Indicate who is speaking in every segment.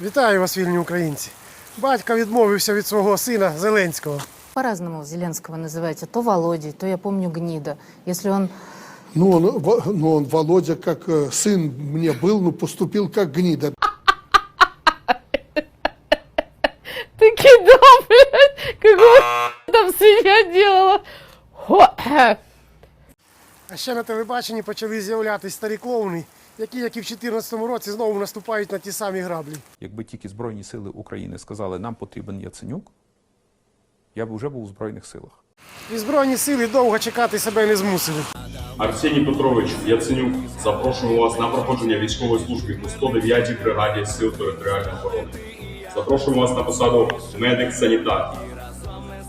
Speaker 1: Вітаю вас, вільні українці. Батько відмовився від свого сина Зеленського.
Speaker 2: По-разному Зеленского называете. То Володей, то я помню Гнида. Если он
Speaker 3: Ну, он, Во- ну, он, Володя, как э, сын мне был, ну, поступил как гнида.
Speaker 4: Ты кидал, блядь, какого там свинья делала. Хо-
Speaker 1: А ще на телебаченні почали з'являтися старі клоуни, які, як і в 2014 році, знову наступають на ті самі граблі.
Speaker 5: Якби тільки Збройні сили України сказали, нам потрібен Яценюк, я б вже був у Збройних силах.
Speaker 1: І Збройні сили довго чекати себе не змусили.
Speaker 6: Арсеній Петрович Яценюк, запрошуємо вас на проходження військової служби у 109-й бригаді Сил територіальної оборони. Запрошуємо вас на посаду медик-санітар.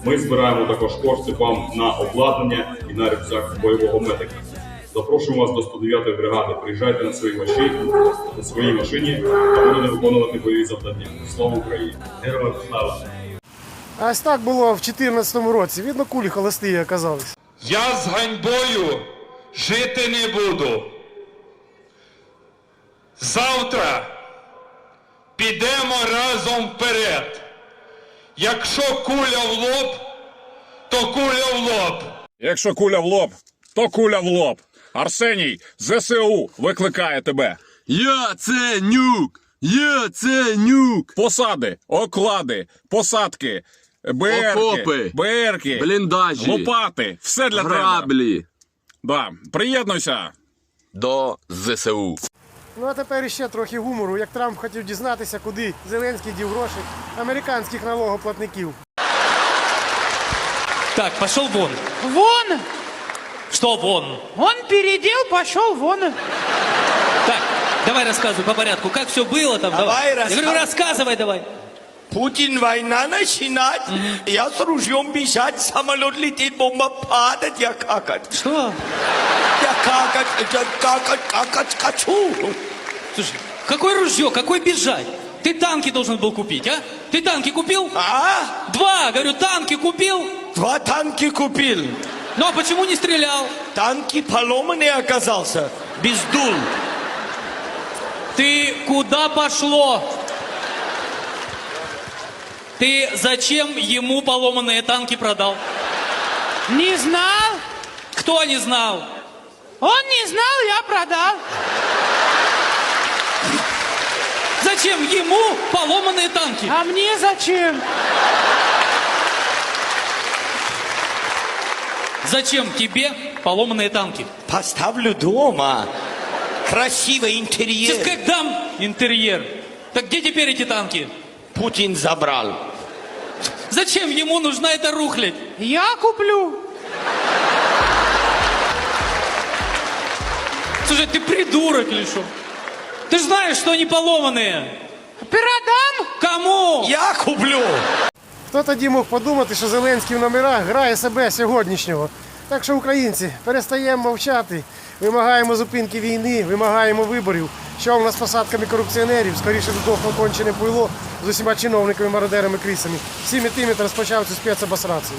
Speaker 6: Ми збираємо також кошти вам на обладнання і на рюкзак бойового медика. Запрошуємо вас до 109-ї бригади. Приїжджайте на своїй машині, на своїй машині та будете виконувати бойові завдання. Слава Україні! Героям слава!
Speaker 1: А ось так було в 2014 році. Видно, кулі холості оказались.
Speaker 7: Я з ганьбою жити не буду. Завтра підемо разом вперед. Якщо куля в лоб, то куля в лоб.
Speaker 8: Якщо куля в лоб, то куля в лоб. Арсеній, ЗСУ викликає тебе.
Speaker 9: Я це нюк! Я це нюк!
Speaker 8: Посади, оклади, посадки, БРки,
Speaker 9: Окопи,
Speaker 8: БРки,
Speaker 9: бліндажі,
Speaker 8: лопати. Все для тебе.
Speaker 9: Граблі
Speaker 8: Да. Приєднуйся.
Speaker 9: до ЗСУ.
Speaker 1: Ну а тепер іще трохи гумору, як Трамп хотів дізнатися, куди Зеленський дів гроші американських налогоплатників.
Speaker 10: Так, пошел вон.
Speaker 4: Вон!
Speaker 10: Что вон?
Speaker 4: Он передел, пошел вон.
Speaker 10: Так, давай рассказывай по порядку, как все было там.
Speaker 11: Давай,
Speaker 10: Я говорю, рассказывай давай.
Speaker 11: Путин война начинать, я с ружьем бежать, самолет летит, бомба падает, я какать.
Speaker 10: Что?
Speaker 11: Я какать, я какать, какать хочу.
Speaker 10: Слушай, какое ружье, какой бежать? Ты танки должен был купить, а? Ты танки купил?
Speaker 11: А?
Speaker 10: Два, говорю, танки купил.
Speaker 11: Два танки купил.
Speaker 10: Ну а почему не стрелял?
Speaker 11: Танки поломанный оказался, без дул.
Speaker 10: Ты куда пошло? Ты зачем ему поломанные танки продал?
Speaker 4: Не знал?
Speaker 10: Кто не знал?
Speaker 4: Он не знал, я продал.
Speaker 10: Зачем ему поломанные танки?
Speaker 4: А мне зачем?
Speaker 10: Зачем тебе поломанные танки?
Speaker 11: Поставлю дома. Красивый
Speaker 10: Сейчас
Speaker 11: интерьер.
Speaker 10: как дам интерьер. Так где теперь эти танки?
Speaker 11: Путин забрал.
Speaker 10: Зачем ему нужна эта рухлядь?
Speaker 4: Я куплю.
Speaker 10: Слушай, ты придурок или что? Ты же знаешь, что они поломанные.
Speaker 4: Продам?
Speaker 10: Кому?
Speaker 11: Я куплю.
Speaker 1: Хто тоді мог подумати, що Зеленський в номерах грає себе сьогоднішнього? Так що, українці, перестаємо мовчати, вимагаємо зупинки війни, вимагаємо виборів. Що у нас з посадками корупціонерів? Скоріше додохло кончене пуйло з усіма чиновниками, мародерами, крісами. Всіми тими, розпочав цю спецобосрацію.